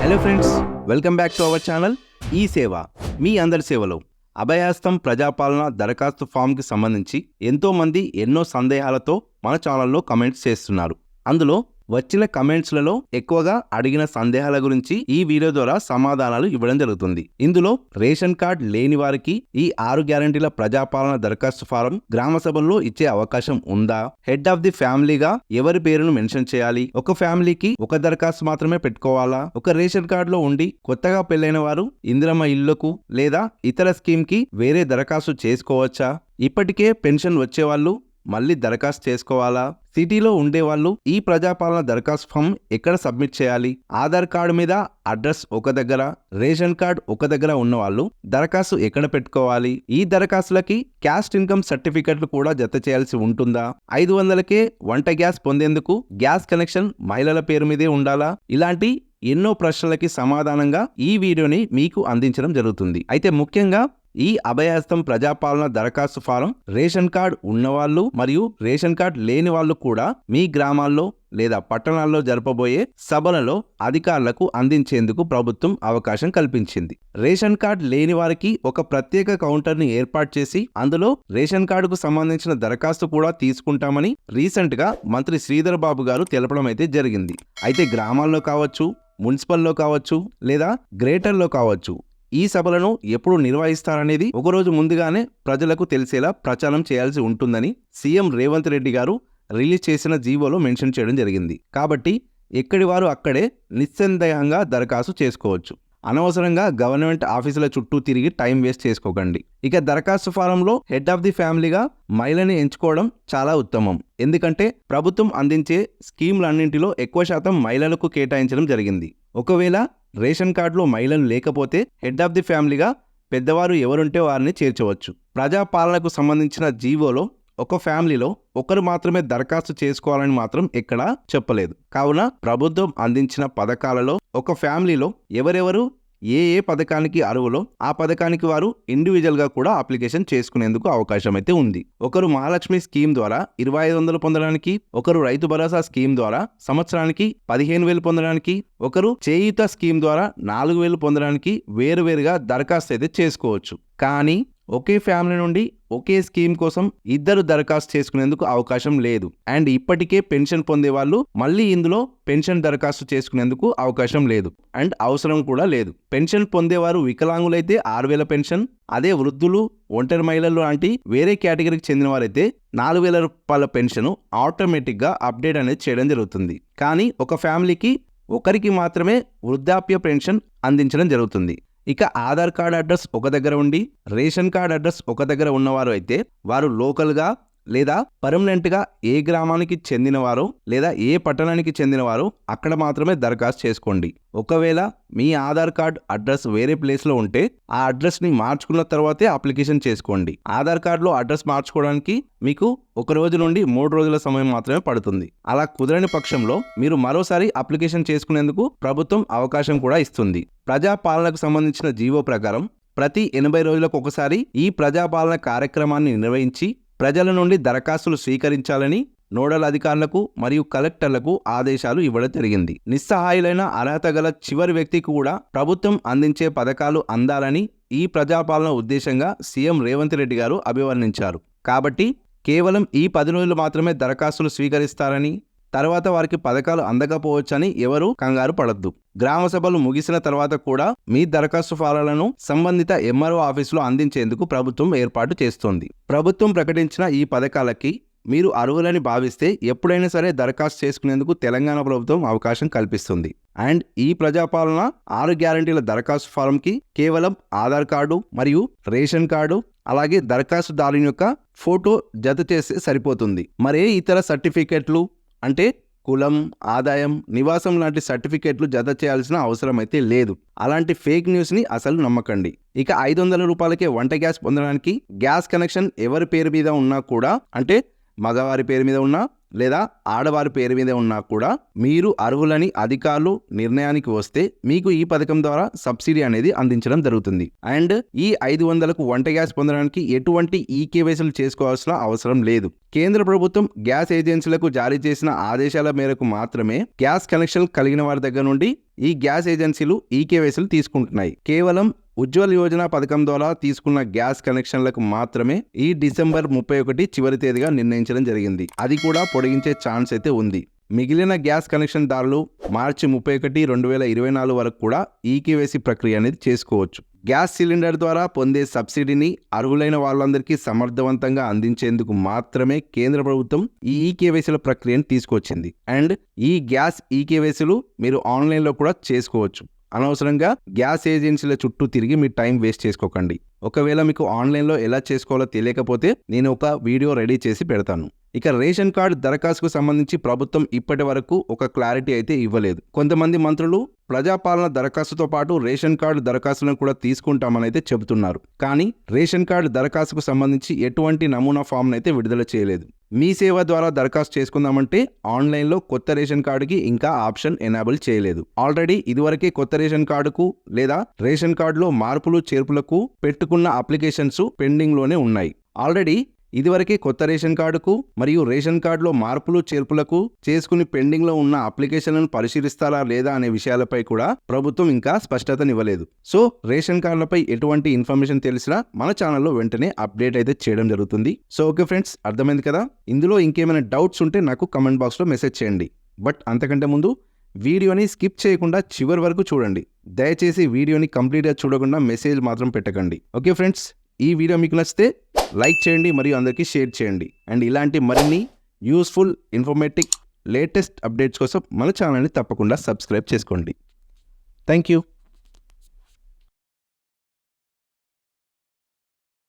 Hello friends welcome back to our channel ఈ సేవ మీ అందరి సేవలో అభయాస్తం ప్రజాపాలన దరఖాస్తు ఫామ్కి సంబంధించి ఎంతోమంది ఎన్నో సందేహాలతో మన ఛానల్లో కమెంట్స్ చేస్తున్నారు. అందులో వచ్చిన కమెంట్స్లలో ఎక్కువగా అడిగిన సందేహాల గురించి ఈ వీడియో ద్వారా సమాధానాలు ఇవ్వడం జరుగుతుంది. ఇందులో రేషన్ కార్డ్ లేని వారికి ఈ ఆరు గ్యారంటీల ప్రజాపాలన దరఖాస్తు ఫారం గ్రామ సభల్లో ఇచ్చే అవకాశం ఉందా? హెడ్ ఆఫ్ ది ఫ్యామిలీగా ఎవరి పేరును మెన్షన్ చేయాలి? ఒక ఫ్యామిలీకి ఒక దరఖాస్తు మాత్రమే పెట్టుకోవాలా? ఒక రేషన్ కార్డులో ఉండి కొత్తగా పెళ్ళైన వారు ఇందిరమ్మ ఇళ్ళకు లేదా ఇతర స్కీమ్కి వేరే దరఖాస్తు చేసుకోవచ్చా? ఇప్పటికే పెన్షన్ వచ్చేవాళ్ళు మళ్ళీ దరఖాస్తు చేసుకోవాలా? సిటీలో ఉండేవాళ్ళు ఈ ప్రజాపాలన దరఖాస్తు ఫామ్ ఎక్కడ సబ్మిట్ చేయాలి? ఆధార్ కార్డు మీద అడ్రస్ ఒక దగ్గర రేషన్ కార్డ్ ఒక దగ్గర ఉన్నవాళ్ళు దరఖాస్తు ఎక్కడ పెట్టుకోవాలి? ఈ దరఖాస్తులకి క్యాస్ట్ ఇన్కమ్ సర్టిఫికెట్లు కూడా జత చేయాల్సి ఉంటుందా? ఐదు వందలకే వంట గ్యాస్ పొందేందుకు గ్యాస్ కనెక్షన్ మహిళల పేరు మీదే ఉండాలా? ఇలాంటి ఎన్నో ప్రశ్నలకి సమాధానంగా ఈ వీడియోని మీకు అందించడం జరుగుతుంది. అయితే ముఖ్యంగా ఈ అభయహస్తం ప్రజాపాలన దరఖాస్తు ఫారం రేషన్ కార్డ్ ఉన్నవాళ్ళు మరియు రేషన్ కార్డ్ లేని వాళ్ళు కూడా మీ గ్రామాల్లో లేదా పట్టణాల్లో జరపబోయే సభలలో అధికారులకు అందించేందుకు ప్రభుత్వం అవకాశం కల్పించింది. రేషన్ కార్డ్ లేని వారికి ఒక ప్రత్యేక కౌంటర్ని ఏర్పాటు చేసి అందులో రేషన్ కార్డుకు సంబంధించిన దరఖాస్తు కూడా తీసుకుంటామని రీసెంట్గా మంత్రి శ్రీధర్ బాబు గారు తెలపడం అయితే జరిగింది. అయితే గ్రామాల్లో కావచ్చు మున్సిపల్లో కావచ్చు లేదా గ్రేటర్లో కావచ్చు ఈ సభలను ఎప్పుడు నిర్వహిస్తారనేది ఒకరోజు ముందుగానే ప్రజలకు తెలిసేలా ప్రచారం చేయాల్సి ఉంటుందని సీఎం రేవంత్ రెడ్డి గారు రిలీజ్ చేసిన జీవోలో మెన్షన్ చేయడం జరిగింది. కాబట్టి ఎక్కడి వారు అక్కడే నిస్సందేహంగా దరఖాస్తు చేసుకోవచ్చు. అనవసరంగా గవర్నమెంట్ ఆఫీసుల చుట్టూ తిరిగి టైం వేస్ట్ చేసుకోకండి. ఇక దరఖాస్తు ఫారంలో హెడ్ ఆఫ్ ది ఫ్యామిలీగా మహిళని ఎంచుకోవడం చాలా ఉత్తమం. ఎందుకంటే ప్రభుత్వం అందించే స్కీమ్లన్నింటిలో ఎక్కువ శాతం మహిళలకు కేటాయించడం జరిగింది. ఒకవేళ రేషన్ కార్డులో మహిళలు లేకపోతే హెడ్ ఆఫ్ ది ఫ్యామిలీగా పెద్దవారు ఎవరుంటే వారిని చేర్చవచ్చు. ప్రజాపాలనకు సంబంధించిన జీవోలో ఒక ఫ్యామిలీలో ఒకరు మాత్రమే దరఖాస్తు చేసుకోవాలని మాత్రం ఎక్కడా చెప్పలేదు. కావున ప్రభుత్వం అందించిన పథకాలలో ఒక ఫ్యామిలీలో ఎవరెవరు ఏ ఏ పథకానికి అర్హులో ఆ పథకానికి వారు ఇండివిజువల్గా కూడా అప్లికేషన్ చేసుకునేందుకు అవకాశం అయితే ఉంది. ఒకరు మహాలక్ష్మి స్కీమ్ ద్వారా ఇరవై ఐదు వందలు పొందడానికి ఒకరు రైతు భరోసా స్కీమ్ ద్వారా సంవత్సరానికి పదిహేను వేలు పొందడానికి ఒకరు చేయూత స్కీమ్ ద్వారా నాలుగు వేలు పొందడానికి వేరువేరుగా దరఖాస్తు అయితే చేసుకోవచ్చు. కానీ ఒకే ఫ్యామిలీ నుండి ఒకే స్కీమ్ కోసం ఇద్దరు దరఖాస్తు చేసుకునేందుకు అవకాశం లేదు. అండ్ ఇప్పటికే పెన్షన్ పొందే వాళ్ళు మళ్ళీ ఇందులో పెన్షన్ దరఖాస్తు చేసుకునేందుకు అవకాశం లేదు. అండ్ అవసరం కూడా లేదు. పెన్షన్ పొందేవారు వికలాంగులైతే ఆరు వేల పెన్షన్ అదే వృద్ధులు ఒంటరి మహిళలు లాంటి వేరే కేటగిరీకి చెందిన వారైతే నాలుగు వేల రూపాయల పెన్షన్ ఆటోమేటిక్గా అప్డేట్ అనేది చేయడం జరుగుతుంది. కానీ ఒక ఫ్యామిలీకి ఒకరికి మాత్రమే వృద్ధాప్య పెన్షన్ అందించడం జరుగుతుంది. ఇక ఆధార్ కార్డ్ అడ్రస్ ఒక దగ్గర ఉండి రేషన్ కార్డ్ అడ్రస్ ఒక దగ్గర ఉన్నవారు అయితే వారు లోకల్గా లేదా పర్మనెంట్గా ఏ గ్రామానికి చెందినవారో లేదా ఏ పట్టణానికి చెందినవారో అక్కడ మాత్రమే దరఖాస్తు చేసుకోండి. ఒకవేళ మీ ఆధార్ కార్డ్ అడ్రస్ వేరే ప్లేస్లో ఉంటే ఆ అడ్రస్ని మార్చుకున్న తర్వాతే అప్లికేషన్ చేసుకోండి. ఆధార్ కార్డులో అడ్రస్ మార్చుకోవడానికి మీకు ఒక రోజు నుండి మూడు రోజుల సమయం మాత్రమే పడుతుంది. అలా కుదరని పక్షంలో మీరు మరోసారి అప్లికేషన్ చేసుకునేందుకు ప్రభుత్వం అవకాశం కూడా ఇస్తుంది. ప్రజాపాలనకు సంబంధించిన జీవో ప్రకారం ప్రతి ఎనభై రోజులకు ఒకసారి ఈ ప్రజాపాలన కార్యక్రమాన్ని నిర్వహించి ప్రజల నుండి దరఖాస్తులు స్వీకరించాలని నోడల్ అధికారులకు మరియు కలెక్టర్లకు ఆదేశాలు ఇవ్వడం జరిగింది. నిస్సహాయులైన అర్హత గల చివరి వ్యక్తికి కూడా ప్రభుత్వం అందించే పథకాలు అందాలని ఈ ప్రజాపాలన ఉద్దేశంగా సీఎం రేవంత్ రెడ్డి గారు అభివర్ణించారు. కాబట్టి కేవలం ఈ పది రోజులు మాత్రమే దరఖాస్తులు స్వీకరిస్తారని తర్వాత వారికి పథకాలు అందకపోవచ్చని ఎవరు కంగారు పడద్దు. గ్రామ సభలు ముగిసిన తర్వాత కూడా మీ దరఖాస్తు ఫారాలను సంబంధిత ఎంఆర్ఓ ఆఫీసులో అందించేందుకు ప్రభుత్వం ఏర్పాటు చేస్తోంది. ప్రభుత్వం ప్రకటించిన ఈ పథకాలకి మీరు అర్హులని భావిస్తే ఎప్పుడైనా సరే దరఖాస్తు చేసుకునేందుకు తెలంగాణ ప్రభుత్వం అవకాశం కల్పిస్తుంది. అండ్ ఈ ప్రజాపాలన ఆరు గ్యారంటీల దరఖాస్తు ఫారంకి కేవలం ఆధార్ కార్డు మరియు రేషన్ కార్డు అలాగే దరఖాస్తుదారుని యొక్క ఫోటో జత చేస్తే సరిపోతుంది. మరే ఇతర సర్టిఫికెట్లు అంటే కులం ఆదాయం నివాసం లాంటి సర్టిఫికేట్లు జత చేయాల్సిన అవసరం అయితే లేదు. అలాంటి ఫేక్ న్యూస్ని అసలు నమ్మకండి. ఇక ఐదు వందల రూపాయలకే వంట గ్యాస్ పొందడానికి గ్యాస్ కనెక్షన్ ఎవరి పేరు మీద ఉన్నా కూడా అంటే మగవారి పేరు మీద ఉన్నా లేదా ఆడవారి పేరు మీద ఉన్నా కూడా మీరు అర్హులని అధికారులు నిర్ణయానికి వస్తే మీకు ఈ పథకం ద్వారా సబ్సిడీ అనేది అందించడం జరుగుతుంది. అండ్ ఈ ఐదు వందలకు వంట గ్యాస్ పొందడానికి ఎటువంటి ఈకేవైసీలు చేసుకోవాల్సిన అవసరం లేదు. కేంద్ర ప్రభుత్వం గ్యాస్ ఏజెన్సీలకు జారీ చేసిన ఆదేశాల మేరకు మాత్రమే గ్యాస్ కనెక్షన్ కలిగిన వారి దగ్గర నుండి ఈ గ్యాస్ ఏజెన్సీలు ఈకేవైసీలు తీసుకుంటున్నాయి. కేవలం ఉజ్వల్ యోజన పథకం ద్వారా తీసుకున్న గ్యాస్ కనెక్షన్లకు మాత్రమే ఈ డిసెంబర్ ముప్పై ఒకటి చివరి తేదీగా నిర్ణయించడం జరిగింది. అది కూడా పొడిగించే ఛాన్స్ అయితే ఉంది. మిగిలిన గ్యాస్ కనెక్షన్ దారులు మార్చి ముప్పై ఒకటి రెండు వేల ఇరవై నాలుగు వరకు కూడా ఈకేవైసీ ప్రక్రియ అనేది చేసుకోవచ్చు. గ్యాస్ సిలిండర్ ద్వారా పొందే సబ్సిడీని అర్హులైన వాళ్ళందరికీ సమర్థవంతంగా అందించేందుకు మాత్రమే కేంద్ర ప్రభుత్వం ఈ ఈకేవైసీల ప్రక్రియను తీసుకొచ్చింది. అండ్ ఈ గ్యాస్ ఈకేవైసీలు మీరు ఆన్లైన్లో కూడా చేసుకోవచ్చు. అనవసరంగా గ్యాస్ ఏజెన్సీల చుట్టూ తిరిగి మీ టైం వేస్ట్ చేసుకోకండి. ఒకవేళ మీకు ఆన్లైన్లో ఎలా చేసుకోవాలో తెలియకపోతే నేను ఒక వీడియో రెడీ చేసి పెడతాను. ఇక రేషన్ కార్డు దరఖాస్తుకు సంబంధించి ప్రభుత్వం ఇప్పటి వరకు ఒక క్లారిటీ అయితే ఇవ్వలేదు. కొంతమంది మంత్రులు ప్రజాపాలన దరఖాస్తుతో పాటు రేషన్ కార్డు దరఖాస్తులను కూడా తీసుకుంటామని అయితే చెబుతున్నారు. కానీ రేషన్ కార్డు దరఖాస్తుకు సంబంధించి ఎటువంటి నమూనా ఫామ్ను అయితే విడుదల చేయలేదు. మీ సేవ ద్వారా దరఖాస్తు చేసుకుందామంటే ఆన్లైన్లో కొత్త రేషన్ కార్డుకి ఇంకా ఆప్షన్ ఎనాబుల్ చేయలేదు. ఆల్రెడీ ఇదివరకే కొత్త రేషన్ కార్డుకు లేదా రేషన్ కార్డులో మార్పులు చేర్పులకు పెట్టుకున్న అప్లికేషన్స్ పెండింగ్లోనే ఉన్నాయి. ఆల్రెడీ ఇదివరకే కొత్త రేషన్ కార్డుకు మరియు రేషన్ కార్డులో మార్పులు చేర్పులకు చేసుకుని పెండింగ్లో ఉన్న అప్లికేషన్లను పరిశీలిస్తారా లేదా అనే విషయాలపై కూడా ప్రభుత్వం ఇంకా స్పష్టతనివ్వలేదు. సో రేషన్ కార్డులపై ఎటువంటి ఇన్ఫర్మేషన్ తెలిసినా మన ఛానల్లో వెంటనే అప్డేట్ అయితే చేయడం జరుగుతుంది. సో ఓకే ఫ్రెండ్స్ అర్థమైంది కదా? ఇందులో ఇంకేమైనా డౌట్స్ ఉంటే నాకు కమెంట్ బాక్స్లో మెసేజ్ చేయండి. బట్ అంతకంటే ముందు వీడియోని స్కిప్ చేయకుండా చివరి వరకు చూడండి. దయచేసి వీడియోని కంప్లీట్గా చూడకుండా మెసేజ్ మాత్రం పెట్టకండి. ఓకే ఫ్రెండ్స్ ఈ వీడియో మీకు నచ్చితే లైక్ చేయండి మరియు అందరికీ షేర్ చేయండి. అండ్ ఇలాంటి మరిన్ని యూస్ఫుల్ ఇన్ఫర్మేటిక్ లేటెస్ట్ అప్డేట్స్ కోసం మన ఛానల్ని తప్పకుండా సబ్స్క్రైబ్ చేసుకోండి. Thank you.